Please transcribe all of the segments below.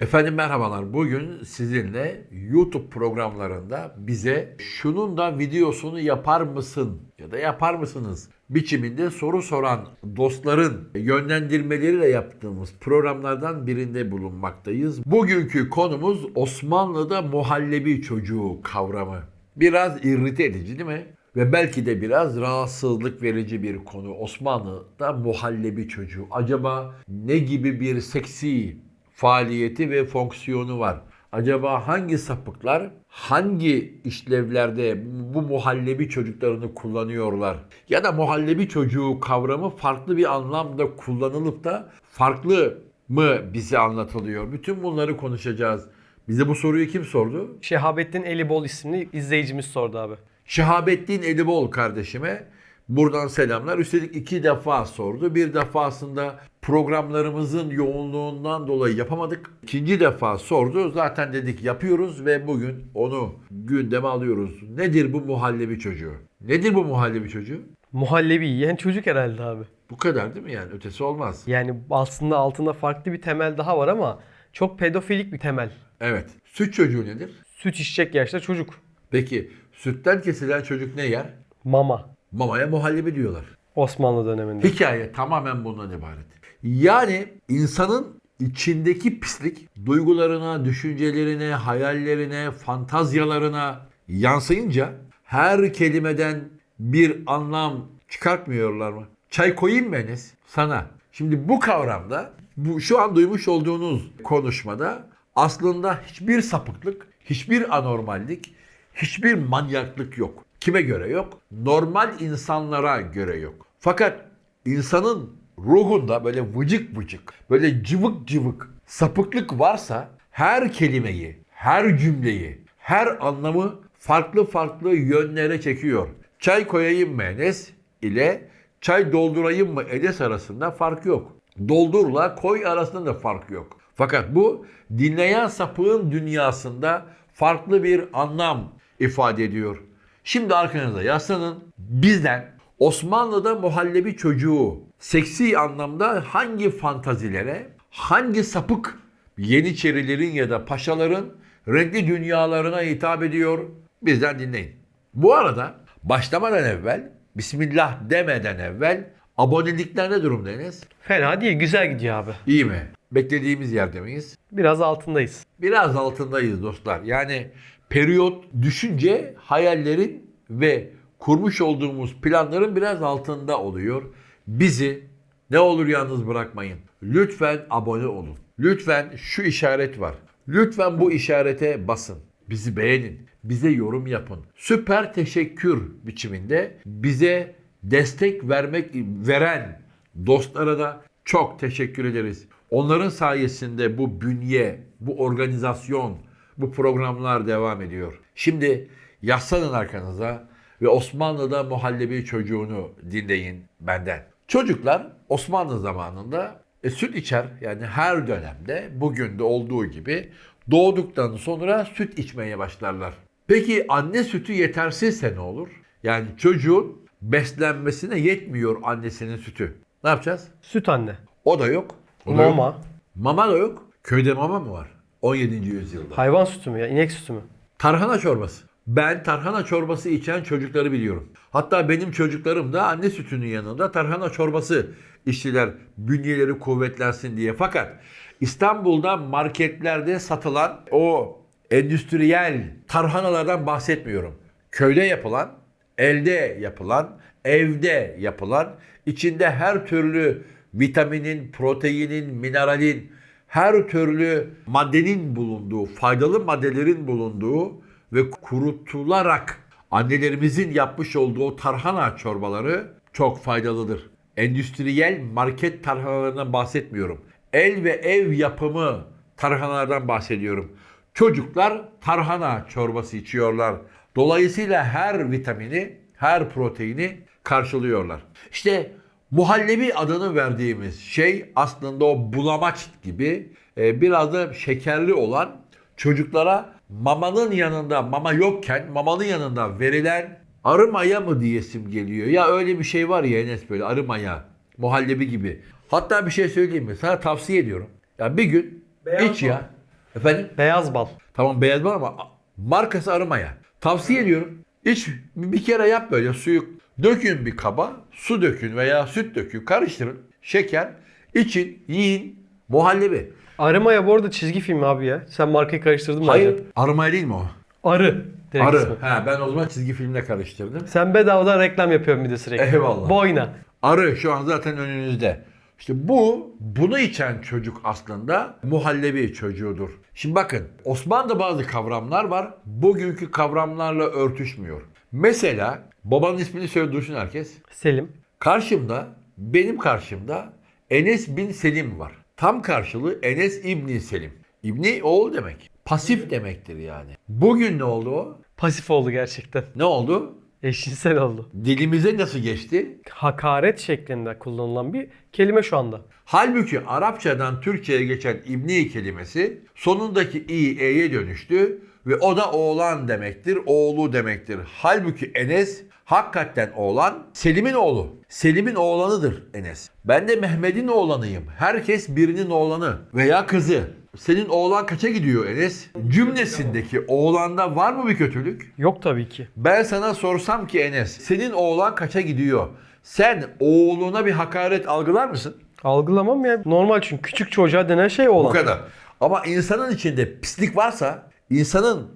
Efendim merhabalar. Bugün sizinle YouTube programlarında bize şunun da videosunu yapar mısın ya da yapar mısınız biçiminde soru soran dostların yönlendirmeleriyle yaptığımız programlardan birinde bulunmaktayız. Bugünkü konumuz Osmanlı'da muhallebi çocuğu kavramı. Biraz irrite edici değil mi? Ve belki de biraz rahatsızlık verici bir konu. Osmanlı'da muhallebi çocuğu. Acaba ne gibi bir seksi faaliyeti ve fonksiyonu var? Acaba hangi sapıklar hangi işlevlerde bu muhallebi çocuklarını kullanıyorlar? Ya da muhallebi çocuğu kavramı farklı bir anlamda kullanılıp da farklı mı bize anlatılıyor? Bütün bunları konuşacağız. Bize bu soruyu kim sordu? Şehabettin Elibol isimli izleyicimiz sordu abi. Şehabettin Elibol kardeşime buradan selamlar. Üstelik iki defa sordu. Bir defasında programlarımızın yoğunluğundan dolayı yapamadık. İkinci defa sordu. Zaten dedik yapıyoruz ve bugün onu gündeme alıyoruz. Nedir bu muhallebi çocuğu? Nedir bu muhallebi çocuğu? Muhallebi yiyen çocuk herhalde abi. Bu kadar değil mi yani? Ötesi olmaz. Yani aslında altında farklı bir temel daha var ama çok pedofilik bir temel. Evet. Süt çocuğu nedir? Süt içecek yaşta çocuk. Peki sütten kesilen çocuk ne yer? Mama. Mamaya muhallebi diyorlar. Osmanlı döneminde. Hikaye tamamen bundan ibaret. Yani insanın içindeki pislik duygularına, düşüncelerine, hayallerine, fantazyalarına yansıyınca her kelimeden bir anlam çıkartmıyorlar mı? Çay koyayım mı Enes? Sana. Şimdi bu kavramda bu şu an duymuş olduğunuz konuşmada aslında hiçbir sapıklık, hiçbir anormallik, hiçbir manyaklık yok. Kime göre yok? Normal insanlara göre yok. Fakat insanın ruhunda böyle vıcık vıcık, böyle cıvık cıvık sapıklık varsa her kelimeyi, her cümleyi, her anlamı farklı farklı yönlere çekiyor. Çay koyayım mı Enes ile çay doldurayım mı Enes arasında fark yok. Doldurla koy arasında da fark yok. Fakat bu dinleyen sapığın dünyasında farklı bir anlam ifade ediyor. Şimdi arkanıza yaslanın. Bizden Osmanlı'da muhallebi çocuğu seksi anlamda hangi fantazilere, hangi sapık yeniçerilerin ya da paşaların renkli dünyalarına hitap ediyor? Bizden dinleyin. Bu arada başlamadan evvel, Bismillah demeden evvel abonelikler ne durumda Enes? Fena değil güzel gidiyor abi. İyi mi? Beklediğimiz yerde miyiz? Biraz altındayız. Biraz altındayız dostlar. Yani periyot düşünce hayallerin ve kurmuş olduğumuz planların biraz altında oluyor. Bizi ne olur yalnız bırakmayın. Lütfen abone olun. Lütfen şu işaret var. Lütfen bu işarete basın. Bizi beğenin. Bize yorum yapın. Süper teşekkür biçiminde bize destek vermek veren dostlara da çok teşekkür ederiz. Onların sayesinde bu bünye, bu organizasyon, bu programlar devam ediyor. Şimdi yaslanın arkanıza ve Osmanlı'da muhallebi çocuğunu dinleyin benden. Çocuklar Osmanlı zamanında e, süt içer yani her dönemde bugün de olduğu gibi doğduktan sonra süt içmeye başlarlar. Peki anne sütü yetersizse ne olur? Yani çocuğun beslenmesine yetmiyor annesinin sütü. Ne yapacağız? Süt anne. O da yok. O da yok. Mama. Mama da yok. Köyde mama mı var? 17. yüzyılda. Hayvan sütü mü ya? İnek sütü mü? Tarhana çorbası. Ben tarhana çorbası içen çocukları biliyorum. Hatta benim çocuklarım da anne sütünün yanında tarhana çorbası içtiler bünyeleri kuvvetlensin diye. Fakat İstanbul'da marketlerde satılan o endüstriyel tarhanalardan bahsetmiyorum. Köyde yapılan, elde yapılan, evde yapılan, içinde her türlü vitaminin, proteinin, mineralin, her türlü maddenin bulunduğu, faydalı maddelerin bulunduğu ve kurutularak annelerimizin yapmış olduğu tarhana çorbaları çok faydalıdır. Endüstriyel market tarhanalarından bahsetmiyorum. El ve ev yapımı tarhanalardan bahsediyorum. Çocuklar tarhana çorbası içiyorlar. Dolayısıyla her vitamini, her proteini karşılıyorlar. İşte muhallebi adını verdiğimiz şey aslında o bulamaç gibi e, biraz da şekerli olan çocuklara mamanın yanında mama yokken mamanın yanında verilen arı maya mı diyesim geliyor. Ya öyle bir şey var ya Enes böyle arı maya muhallebi gibi. Hatta bir şey söyleyeyim mi? Sana tavsiye ediyorum. Ya bir gün Beyaz iç ya. Efendim? Beyaz bal. Tamam beyaz bal ama markası arımaya. Tavsiye ediyorum. İç bir kere yap böyle suyu dökün bir kaba. Su dökün veya süt dökün. Karıştırın. Şeker. için yiyin. Muhallebi. Arımaya bu arada çizgi film abi ya. Sen markayı karıştırdın mı? Hayır. Arımaya değil mi o? Arı. Direkt Arı. ismi. Ha, ben o zaman çizgi filmle karıştırdım. Sen bedavadan reklam yapıyorsun bir de sürekli. Eyvallah. Boyna. Arı şu an zaten önünüzde. İşte bu, bunu içen çocuk aslında muhallebi çocuğudur. Şimdi bakın, Osmanlı'da bazı kavramlar var, bugünkü kavramlarla örtüşmüyor. Mesela, babanın ismini söyle dursun herkes. Selim. Karşımda, benim karşımda Enes bin Selim var. Tam karşılığı Enes İbni Selim. İbni oğul demek. Pasif demektir yani. Bugün ne oldu o? Pasif oldu gerçekten. Ne oldu? Eşcinsel oldu. Dilimize nasıl geçti? Hakaret şeklinde kullanılan bir kelime şu anda. Halbuki Arapçadan Türkçe'ye geçen İbni kelimesi sonundaki i e'ye dönüştü ve o da oğlan demektir, oğlu demektir. Halbuki Enes hakikaten oğlan, Selim'in oğlu. Selim'in oğlanıdır Enes. Ben de Mehmet'in oğlanıyım. Herkes birinin oğlanı veya kızı. Senin oğlan kaça gidiyor Enes? Cümlesindeki oğlanda var mı bir kötülük? Yok tabii ki. Ben sana sorsam ki Enes, senin oğlan kaça gidiyor? Sen oğluna bir hakaret algılar mısın? Algılamam ya. Normal çünkü küçük çocuğa denen şey Bu oğlan. kadar. Ama insanın içinde pislik varsa, insanın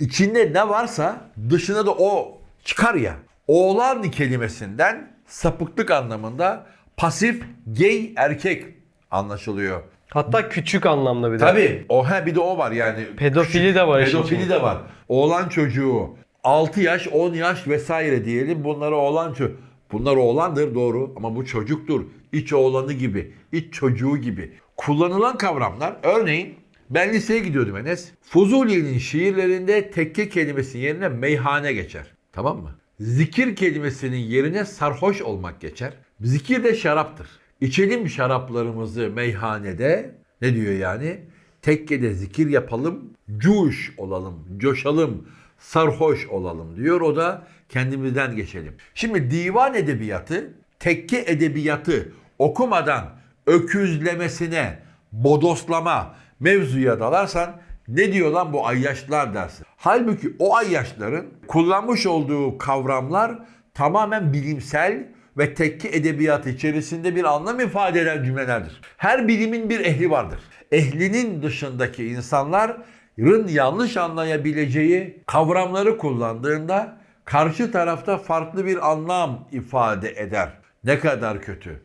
içinde ne varsa dışına da o çıkar ya. Oğlan kelimesinden sapıklık anlamında pasif gay erkek anlaşılıyor. Hatta küçük anlamda bir de. Tabii. O ha bir de o var yani. Pedofili de var işin Pedofili içinde. de var. Oğlan çocuğu 6 yaş, 10 yaş vesaire diyelim. Bunlara oğlan çocuğu. Bunlar oğlandır doğru ama bu çocuktur. İç oğlanı gibi, iç çocuğu gibi. Kullanılan kavramlar örneğin ben liseye gidiyordum Enes. Fuzuli'nin şiirlerinde tekke kelimesinin yerine meyhane geçer. Tamam mı? Zikir kelimesinin yerine sarhoş olmak geçer. Zikir de şaraptır. İçelim şaraplarımızı meyhanede ne diyor yani? Tekkede zikir yapalım, cuş olalım, coşalım, sarhoş olalım diyor. O da kendimizden geçelim. Şimdi divan edebiyatı, tekke edebiyatı okumadan öküzlemesine, bodoslama mevzuya dalarsan ne diyor lan bu ayyaşlar dersin. Halbuki o ayyaşların kullanmış olduğu kavramlar tamamen bilimsel ve tekke edebiyatı içerisinde bir anlam ifade eden cümlelerdir. Her bilimin bir ehli vardır. Ehlinin dışındaki insanların yanlış anlayabileceği kavramları kullandığında karşı tarafta farklı bir anlam ifade eder. Ne kadar kötü.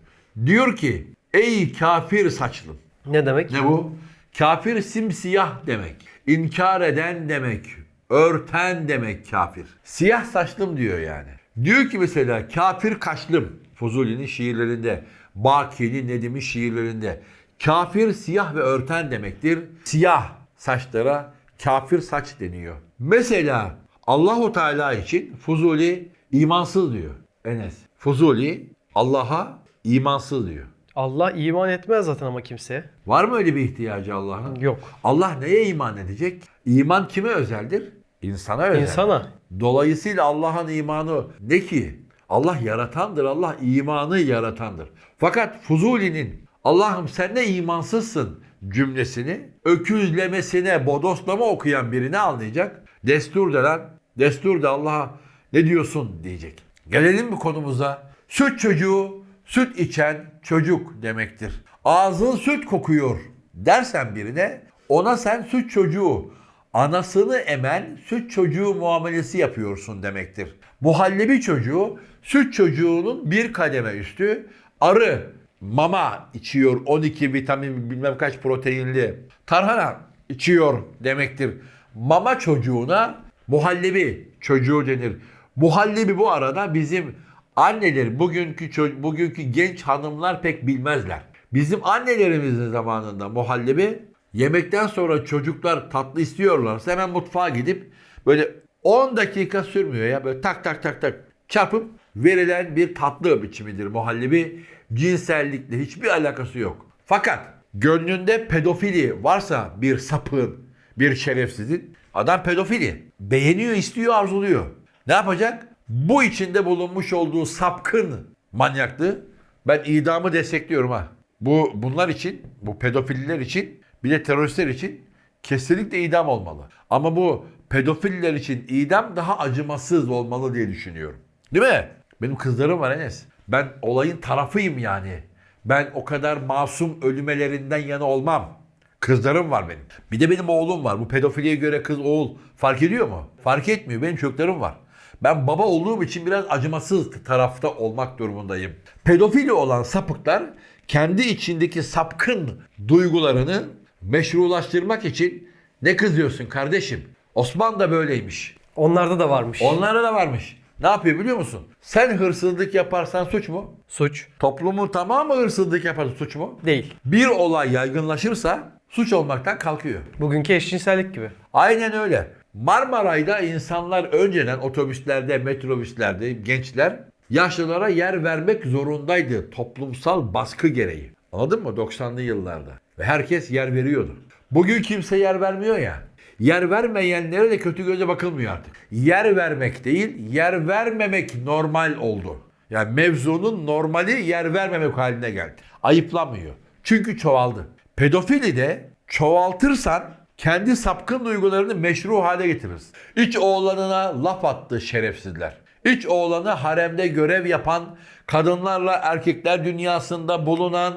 Diyor ki ey kafir saçlım. Ne demek? Ne bu? Kafir simsiyah demek. İnkar eden demek. Örten demek kafir. Siyah saçlım diyor yani. Diyor ki mesela kafir kaşlım. Fuzuli'nin şiirlerinde. Baki'nin Nedim'in şiirlerinde. Kafir siyah ve örten demektir. Siyah saçlara kafir saç deniyor. Mesela Allahu Teala için Fuzuli imansız diyor. Enes. Fuzuli Allah'a imansız diyor. Allah iman etmez zaten ama kimseye. Var mı öyle bir ihtiyacı Allah'ın? Yok. Allah neye iman edecek? İman kime özeldir? İnsana özel. İnsana. Dolayısıyla Allah'ın imanı ne ki? Allah yaratandır. Allah imanı yaratandır. Fakat Fuzuli'nin Allah'ım sen ne imansızsın cümlesini öküzlemesine, bodoslama okuyan birini anlayacak. Destur de lan. Destur da Allah'a ne diyorsun diyecek. Gelelim mi konumuza? Süt çocuğu, süt içen çocuk demektir. Ağzın süt kokuyor dersen birine ona sen süt çocuğu, anasını emen süt çocuğu muamelesi yapıyorsun demektir. Muhallebi çocuğu süt çocuğunun bir kademe üstü arı mama içiyor 12 vitamin bilmem kaç proteinli tarhana içiyor demektir. Mama çocuğuna muhallebi çocuğu denir. Muhallebi bu arada bizim anneler bugünkü bugünkü genç hanımlar pek bilmezler. Bizim annelerimizin zamanında muhallebi yemekten sonra çocuklar tatlı istiyorlarsa hemen mutfağa gidip böyle 10 dakika sürmüyor ya böyle tak tak tak tak çarpıp verilen bir tatlı biçimidir muhallebi. Cinsellikle hiçbir alakası yok. Fakat gönlünde pedofili varsa bir sapığın, bir şerefsizin adam pedofili. Beğeniyor, istiyor, arzuluyor. Ne yapacak? Bu içinde bulunmuş olduğu sapkın manyaklığı ben idamı destekliyorum ha. Bu bunlar için, bu pedofiller için bir de teröristler için kesinlikle idam olmalı. Ama bu pedofiller için idam daha acımasız olmalı diye düşünüyorum. Değil mi? Benim kızlarım var Enes. Ben olayın tarafıyım yani. Ben o kadar masum ölümelerinden yana olmam. Kızlarım var benim. Bir de benim oğlum var. Bu pedofiliye göre kız oğul fark ediyor mu? Fark etmiyor. Benim çocuklarım var. Ben baba olduğum için biraz acımasız tarafta olmak durumundayım. Pedofili olan sapıklar kendi içindeki sapkın duygularını meşrulaştırmak için ne kızıyorsun kardeşim? Osman da böyleymiş. Onlarda da varmış. Onlara da varmış. Ne yapıyor biliyor musun? Sen hırsızlık yaparsan suç mu? Suç. Toplumun tamamı hırsızlık yaparsa suç mu? Değil. Bir olay yaygınlaşırsa suç olmaktan kalkıyor. Bugünkü eşcinsellik gibi. Aynen öyle. Marmaray'da insanlar önceden otobüslerde, metrobüslerde gençler yaşlılara yer vermek zorundaydı toplumsal baskı gereği. Anladın mı? 90'lı yıllarda. Ve herkes yer veriyordu. Bugün kimse yer vermiyor ya. Yer vermeyenlere de kötü göze bakılmıyor artık. Yer vermek değil, yer vermemek normal oldu. Yani mevzunun normali yer vermemek haline geldi. Ayıplanmıyor. Çünkü çoğaldı. Pedofili de çoğaltırsan kendi sapkın duygularını meşru hale getirirsin. İç oğlanına laf attı şerefsizler. İç oğlanı haremde görev yapan, kadınlarla erkekler dünyasında bulunan,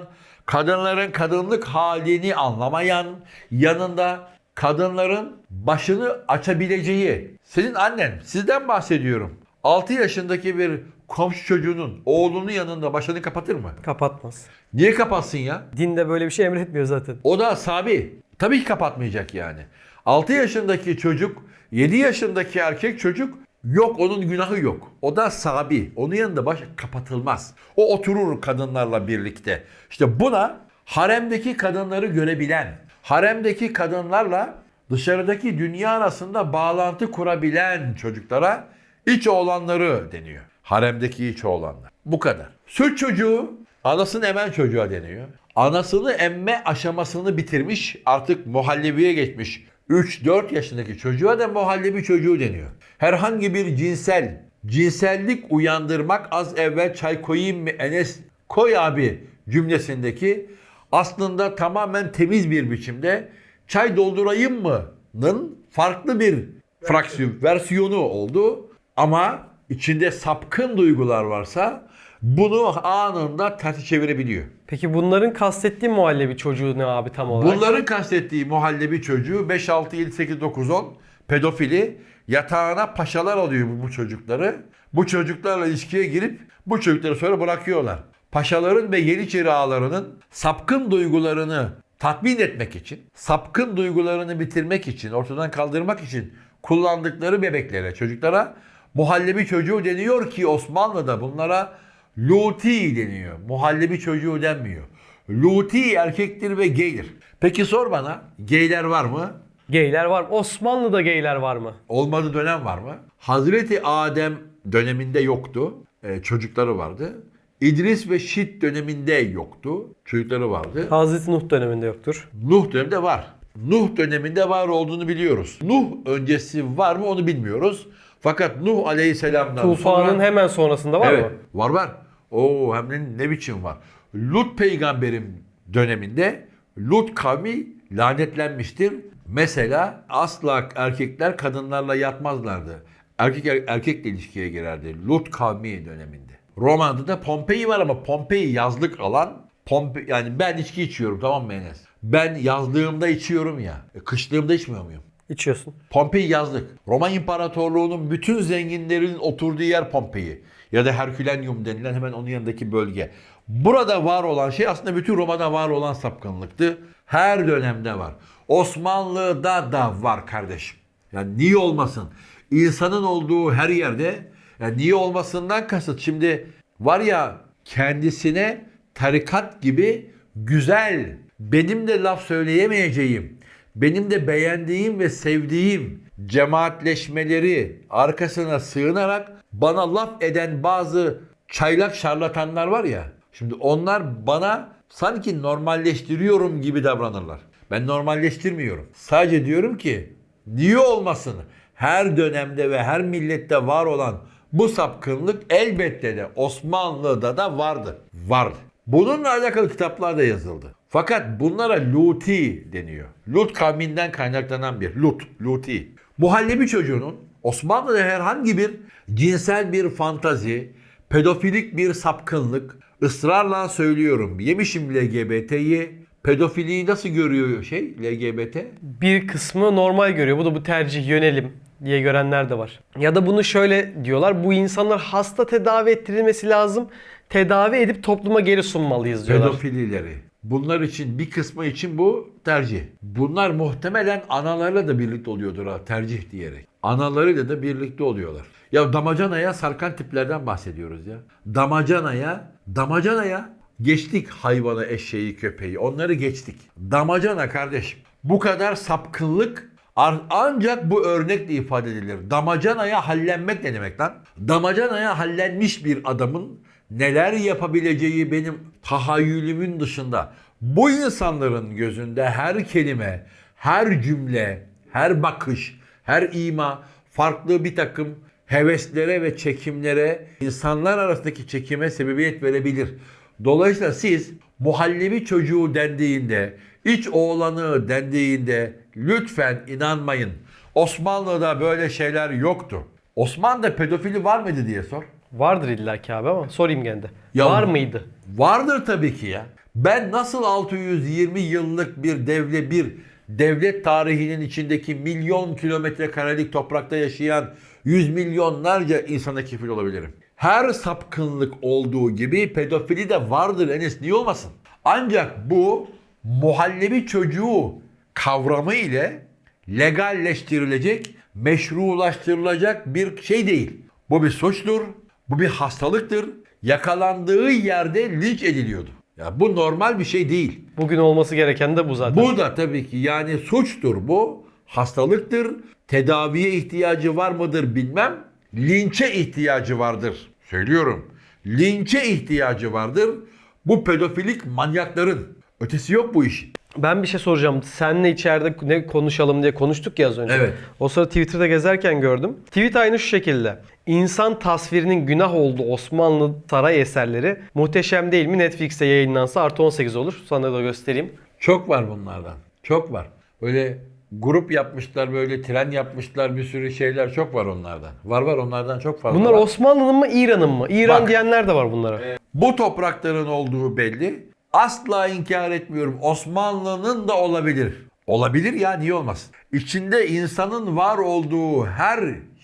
kadınların kadınlık halini anlamayan, yanında kadınların başını açabileceği. Senin annen, sizden bahsediyorum. 6 yaşındaki bir komşu çocuğunun oğlunun yanında başını kapatır mı? Kapatmaz. Niye kapatsın ya? Dinde böyle bir şey emretmiyor zaten. O da sabi. Tabii ki kapatmayacak yani. 6 yaşındaki çocuk, 7 yaşındaki erkek çocuk yok onun günahı yok. O da sabi. Onun yanında baş kapatılmaz. O oturur kadınlarla birlikte. İşte buna haremdeki kadınları görebilen, haremdeki kadınlarla dışarıdaki dünya arasında bağlantı kurabilen çocuklara iç oğlanları deniyor. Haremdeki iç oğlanlar. Bu kadar. Süt çocuğu anasını emen çocuğa deniyor. Anasını emme aşamasını bitirmiş artık muhallebiye geçmiş. 3-4 yaşındaki çocuğa da muhallebi çocuğu deniyor. Herhangi bir cinsel, cinsellik uyandırmak az evvel çay koyayım mı Enes koy abi cümlesindeki aslında tamamen temiz bir biçimde çay doldurayım mı'nın farklı bir fraksiyon, versiyonu oldu. Ama içinde sapkın duygular varsa bunu anında tersi çevirebiliyor. Peki bunların kastettiği muhallebi çocuğu ne abi tam olarak? Bunların kastettiği muhallebi çocuğu 5, 6, 7, 8, 9, 10 pedofili yatağına paşalar alıyor bu, çocukları. Bu çocuklarla ilişkiye girip bu çocukları sonra bırakıyorlar. Paşaların ve Yeniçeri ağalarının sapkın duygularını tatmin etmek için, sapkın duygularını bitirmek için, ortadan kaldırmak için kullandıkları bebeklere, çocuklara muhallebi çocuğu deniyor ki Osmanlı'da bunlara luti deniyor. Muhallebi çocuğu denmiyor. Luti erkektir ve gaydir. Peki sor bana gayler var mı? Geyler var. Osmanlı'da geyler var mı? Olmadığı dönem var mı? Hazreti Adem döneminde yoktu. Ee, çocukları vardı. İdris ve Şit döneminde yoktu. Çocukları vardı. Hazreti Nuh döneminde yoktur. Nuh döneminde var. Nuh döneminde var olduğunu biliyoruz. Nuh öncesi var mı onu bilmiyoruz. Fakat Nuh aleyhisselamdan Tufanın sonra... hemen sonrasında var evet, mı? var var. Oo hem de ne biçim var. Lut peygamberin döneminde Lut kavmi lanetlenmiştir. Mesela asla erkekler kadınlarla yatmazlardı. Erkek erkekle ilişkiye girerdi. Lut kavmi döneminde. Roma'da da Pompei var ama Pompei yazlık alan. Pompe yani ben içki içiyorum tamam mı Enes? Ben yazlığımda içiyorum ya. E, kışlığımda içmiyor muyum? İçiyorsun. Pompei yazlık. Roma İmparatorluğu'nun bütün zenginlerin oturduğu yer Pompei. Ya da Herkülenyum denilen hemen onun yanındaki bölge. Burada var olan şey aslında bütün Roma'da var olan sapkınlıktı. Her dönemde var. Osmanlı'da da var kardeşim. Yani niye olmasın? İnsanın olduğu her yerde yani niye olmasından kasıt. Şimdi var ya kendisine tarikat gibi güzel, benim de laf söyleyemeyeceğim, benim de beğendiğim ve sevdiğim cemaatleşmeleri arkasına sığınarak bana laf eden bazı çaylak şarlatanlar var ya. Şimdi onlar bana sanki normalleştiriyorum gibi davranırlar. Ben normalleştirmiyorum. Sadece diyorum ki niye olmasın? Her dönemde ve her millette var olan bu sapkınlık elbette de Osmanlı'da da vardı. Vardı. Bununla alakalı kitaplar da yazıldı. Fakat bunlara Luti deniyor. Lut kavminden kaynaklanan bir Lut, Luti. Muhallebi çocuğunun Osmanlı'da herhangi bir cinsel bir fantazi, pedofilik bir sapkınlık, ısrarla söylüyorum yemişim LGBT'yi, pedofiliyi nasıl görüyor şey LGBT? Bir kısmı normal görüyor. Bu da bu tercih, yönelim diye görenler de var. Ya da bunu şöyle diyorlar. Bu insanlar hasta tedavi ettirilmesi lazım. Tedavi edip topluma geri sunmalıyız diyorlar. Pedofilileri. Bunlar için bir kısmı için bu tercih. Bunlar muhtemelen analarıyla da birlikte oluyordur ha tercih diyerek. Analarıyla da birlikte oluyorlar. Ya damacanaya sarkan tiplerden bahsediyoruz ya. Damacanaya, damacanaya geçtik hayvanı, eşeği, köpeği. Onları geçtik. Damacana kardeşim. Bu kadar sapkınlık ancak bu örnekle ifade edilir. Damacanaya hallenmek ne demek lan? Damacanaya hallenmiş bir adamın neler yapabileceği benim tahayyülümün dışında. Bu insanların gözünde her kelime, her cümle, her bakış, her ima farklı bir takım heveslere ve çekimlere, insanlar arasındaki çekime sebebiyet verebilir. Dolayısıyla siz muhallebi çocuğu dendiğinde, iç oğlanı dendiğinde lütfen inanmayın. Osmanlı'da böyle şeyler yoktu. Osmanlı'da pedofili var mıydı diye sor. Vardır illaki abi ama sorayım gene de. Ya- Var mıydı? Vardır tabii ki ya. Ben nasıl 620 yıllık bir devlet bir devlet tarihinin içindeki milyon kilometre karelik toprakta yaşayan yüz milyonlarca insana kefil olabilirim. Her sapkınlık olduğu gibi pedofili de vardır Enes niye olmasın? Ancak bu muhallebi çocuğu kavramı ile legalleştirilecek, meşrulaştırılacak bir şey değil. Bu bir suçtur, bu bir hastalıktır. Yakalandığı yerde linç ediliyordu. Ya bu normal bir şey değil. Bugün olması gereken de bu zaten. Bu da tabii ki yani suçtur bu. Hastalıktır. Tedaviye ihtiyacı var mıdır bilmem. Linçe ihtiyacı vardır. Söylüyorum. Linçe ihtiyacı vardır. Bu pedofilik manyakların. Ötesi yok bu işin. Ben bir şey soracağım. Seninle içeride ne konuşalım diye konuştuk ya az önce. Evet. O sırada Twitter'da gezerken gördüm. Tweet aynı şu şekilde. İnsan tasvirinin günah olduğu Osmanlı saray eserleri muhteşem değil mi? Netflix'te yayınlansa artı 18 olur. Sana da göstereyim. Çok var bunlardan. Çok var. Böyle grup yapmışlar, böyle tren yapmışlar, bir sürü şeyler çok var onlardan. Var var onlardan çok fazla. Bunlar var. Osmanlı'nın mı İran'ın mı? İran Bak. diyenler de var bunlara. Bu toprakların olduğu belli. Asla inkar etmiyorum. Osmanlı'nın da olabilir. Olabilir ya niye olmasın? İçinde insanın var olduğu her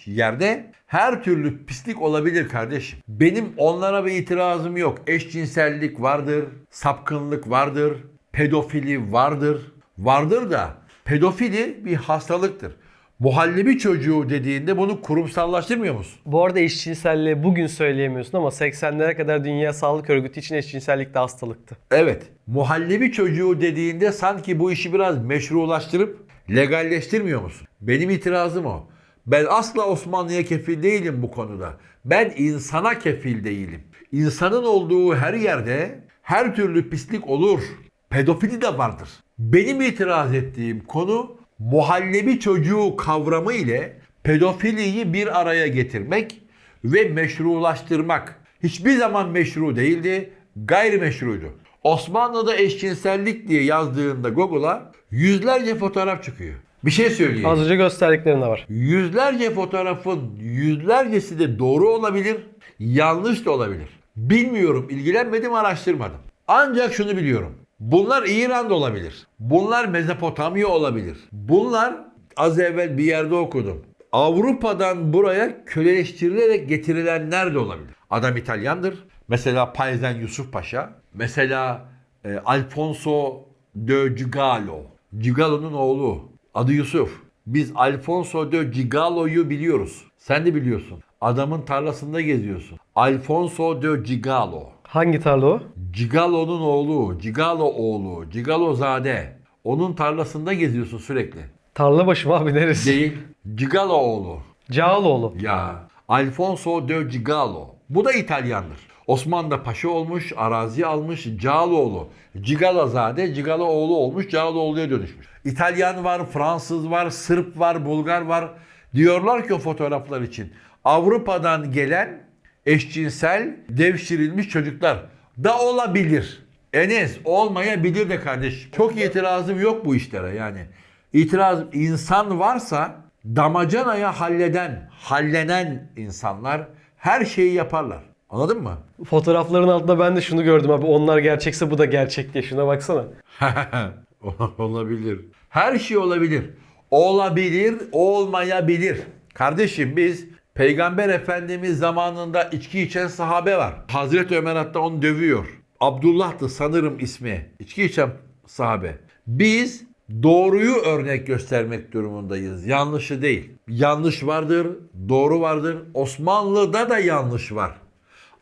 yerde her türlü pislik olabilir kardeşim. Benim onlara bir itirazım yok. Eşcinsellik vardır, sapkınlık vardır, pedofili vardır. Vardır da pedofili bir hastalıktır. Muhallebi çocuğu dediğinde bunu kurumsallaştırmıyor musun? Bu arada eşcinselliği bugün söyleyemiyorsun ama 80'lere kadar Dünya Sağlık Örgütü için eşcinsellik de hastalıktı. Evet. Muhallebi çocuğu dediğinde sanki bu işi biraz meşrulaştırıp legalleştirmiyor musun? Benim itirazım o. Ben asla Osmanlı'ya kefil değilim bu konuda. Ben insana kefil değilim. İnsanın olduğu her yerde her türlü pislik olur. Pedofili de vardır. Benim itiraz ettiğim konu muhallebi çocuğu kavramı ile pedofiliyi bir araya getirmek ve meşrulaştırmak. Hiçbir zaman meşru değildi, gayrimeşruydu. Osmanlı'da eşcinsellik diye yazdığında Google'a yüzlerce fotoğraf çıkıyor. Bir şey söyleyeyim. Az önce gösterdiklerim de var. Yüzlerce fotoğrafın yüzlercesi de doğru olabilir, yanlış da olabilir. Bilmiyorum, ilgilenmedim, araştırmadım. Ancak şunu biliyorum. Bunlar İran'da olabilir. Bunlar Mezopotamya olabilir. Bunlar az evvel bir yerde okudum. Avrupa'dan buraya köleleştirilerek getirilenler de olabilir. Adam İtalyandır. Mesela Payzen Yusuf Paşa. Mesela e, Alfonso de Gigalo. Gigalo'nun oğlu. Adı Yusuf. Biz Alfonso de Gigalo'yu biliyoruz. Sen de biliyorsun. Adamın tarlasında geziyorsun. Alfonso de Gigalo. Hangi tarla o? Cigalo'nun oğlu, Cigalo oğlu, Cigalozade. Onun tarlasında geziyorsun sürekli. Tarla başı mı abi neresi? Değil, Cigalo oğlu. Cağaloğlu. Ya, Alfonso de Cigalo. Bu da İtalyandır. Osmanlı'da paşa olmuş, arazi almış, Cağaloğlu. Cigalozade, Cigaloğlu olmuş, Cağaloğlu'ya dönüşmüş. İtalyan var, Fransız var, Sırp var, Bulgar var. Diyorlar ki o fotoğraflar için Avrupa'dan gelen eşcinsel devşirilmiş çocuklar da olabilir. Enes olmayabilir de kardeş. Çok itirazım yok bu işlere yani. İtiraz insan varsa damacanaya halleden, hallenen insanlar her şeyi yaparlar. Anladın mı? Fotoğrafların altında ben de şunu gördüm abi. Onlar gerçekse bu da gerçek diye. Şuna baksana. olabilir. Her şey olabilir. Olabilir, olmayabilir. Kardeşim biz Peygamber Efendimiz zamanında içki içen sahabe var. Hazreti Ömer hatta onu dövüyor. Abdullah'tı sanırım ismi. İçki içen sahabe. Biz doğruyu örnek göstermek durumundayız. Yanlışı değil. Yanlış vardır, doğru vardır. Osmanlı'da da yanlış var.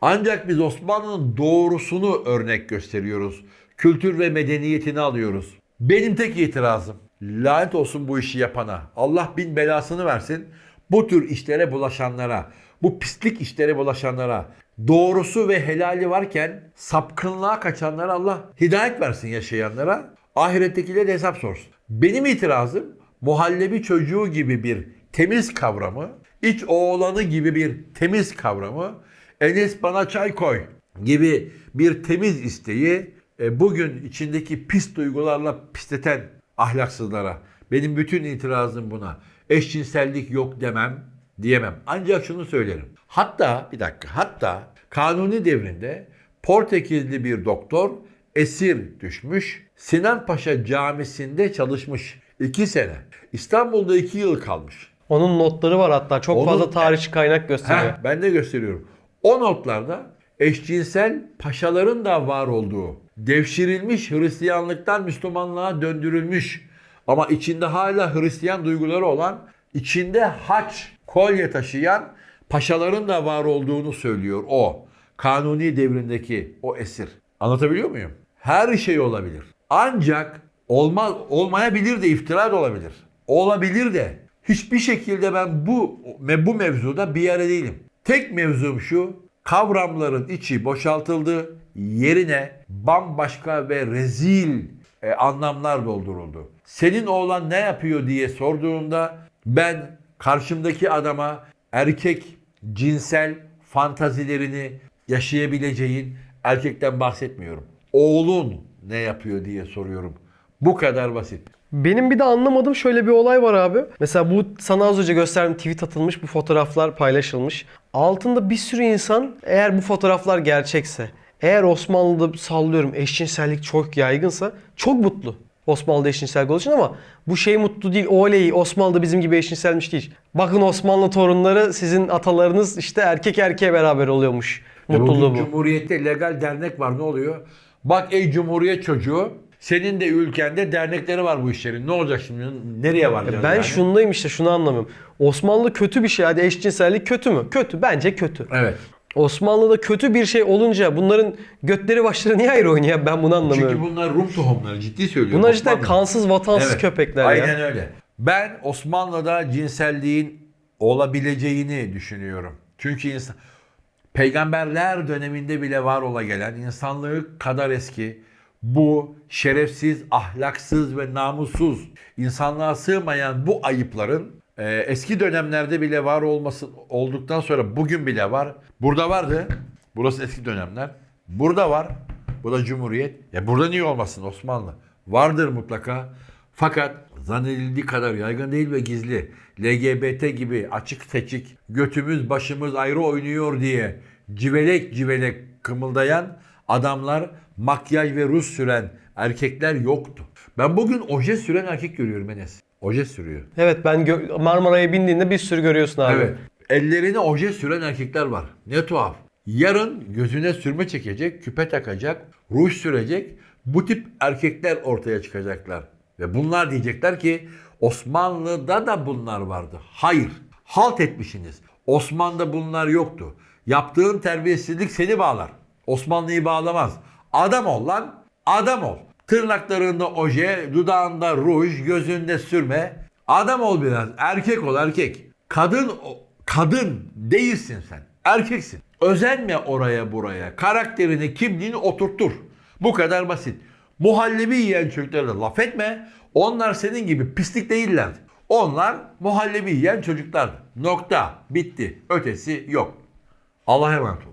Ancak biz Osmanlı'nın doğrusunu örnek gösteriyoruz. Kültür ve medeniyetini alıyoruz. Benim tek itirazım lanet olsun bu işi yapana. Allah bin belasını versin. Bu tür işlere bulaşanlara, bu pislik işlere bulaşanlara, doğrusu ve helali varken sapkınlığa kaçanlara Allah hidayet versin yaşayanlara. Ahirettekileri de hesap sorsun. Benim itirazım muhallebi çocuğu gibi bir temiz kavramı, iç oğlanı gibi bir temiz kavramı, Enes bana çay koy gibi bir temiz isteği e, bugün içindeki pis duygularla pisleten ahlaksızlara. Benim bütün itirazım buna. Eşcinsellik yok demem, diyemem. Ancak şunu söylerim. Hatta bir dakika, hatta Kanuni devrinde Portekizli bir doktor esir düşmüş. Sinan Paşa camisinde çalışmış. iki sene. İstanbul'da iki yıl kalmış. Onun notları var hatta. Çok Onun- fazla tarihçi kaynak gösteriyor. Heh, ben de gösteriyorum. O notlarda eşcinsel paşaların da var olduğu, devşirilmiş Hristiyanlıktan Müslümanlığa döndürülmüş ama içinde hala Hristiyan duyguları olan, içinde haç, kolye taşıyan paşaların da var olduğunu söylüyor o. Kanuni devrindeki o esir. Anlatabiliyor muyum? Her şey olabilir. Ancak olmaz olmayabilir de iftira da olabilir. Olabilir de hiçbir şekilde ben bu bu mevzuda bir yere değilim. Tek mevzum şu. Kavramların içi boşaltıldı. Yerine bambaşka ve rezil e, anlamlar dolduruldu. Senin oğlan ne yapıyor diye sorduğumda ben karşımdaki adama erkek cinsel fantazilerini yaşayabileceğin erkekten bahsetmiyorum. Oğlun ne yapıyor diye soruyorum. Bu kadar basit. Benim bir de anlamadığım şöyle bir olay var abi. Mesela bu sana az önce gösterdiğim tweet atılmış, bu fotoğraflar paylaşılmış. Altında bir sürü insan eğer bu fotoğraflar gerçekse, eğer Osmanlı'da sallıyorum eşcinsellik çok yaygınsa çok mutlu. Osmanlı'da eşcinsellik olduğu için ama bu şey mutlu değil. Oley Osmanlı'da bizim gibi eşcinselmiş değil. Bakın Osmanlı torunları sizin atalarınız işte erkek erkeğe beraber oluyormuş. E Mutluluğu bu. Cumhuriyette legal dernek var ne oluyor? Bak ey Cumhuriyet çocuğu senin de ülkende dernekleri var bu işlerin. Ne olacak şimdi? Nereye varacağız Ben yani? şundayım işte şunu anlamıyorum. Osmanlı kötü bir şey. Hadi eşcinsellik kötü mü? Kötü. Bence kötü. Evet. Osmanlı'da kötü bir şey olunca bunların götleri başları niye ayrı oynuyor? Ben bunu anlamıyorum. Çünkü bunlar Rum tohumları ciddi söylüyorum. Bunlar cidden Osmanlı. kansız vatansız Evet, köpekler Aynen ya. öyle. Ben Osmanlı'da cinselliğin olabileceğini düşünüyorum. Çünkü insan peygamberler döneminde bile var ola gelen insanlığı kadar eski bu şerefsiz, ahlaksız ve namussuz insanlığa sığmayan bu ayıpların e, eski dönemlerde bile var olması olduktan sonra bugün bile var. Burada vardı. Burası eski dönemler. Burada var. Bu da Cumhuriyet. Ya burada niye olmasın Osmanlı? Vardır mutlaka. Fakat zannedildiği kadar yaygın değil ve gizli. LGBT gibi açık seçik, götümüz başımız ayrı oynuyor diye civelek civelek kımıldayan adamlar, makyaj ve ruj süren erkekler yoktu. Ben bugün oje süren erkek görüyorum Enes. Oje sürüyor. Evet ben gö- Marmara'ya bindiğinde bir sürü görüyorsun abi. Evet. Ellerine oje süren erkekler var. Ne tuhaf. Yarın gözüne sürme çekecek, küpe takacak, ruj sürecek. Bu tip erkekler ortaya çıkacaklar. Ve bunlar diyecekler ki Osmanlı'da da bunlar vardı. Hayır. Halt etmişsiniz. Osmanlı'da bunlar yoktu. Yaptığın terbiyesizlik seni bağlar. Osmanlı'yı bağlamaz. Adam ol lan. Adam ol. Tırnaklarında oje, dudağında ruj, gözünde sürme. Adam ol biraz. Erkek ol erkek. Kadın kadın değilsin sen. Erkeksin. Özenme oraya buraya. Karakterini, kimliğini oturttur. Bu kadar basit. Muhallebi yiyen çocuklara da laf etme. Onlar senin gibi pislik değiller. Onlar muhallebi yiyen çocuklar. Nokta. Bitti. Ötesi yok. Allah'a emanet ol.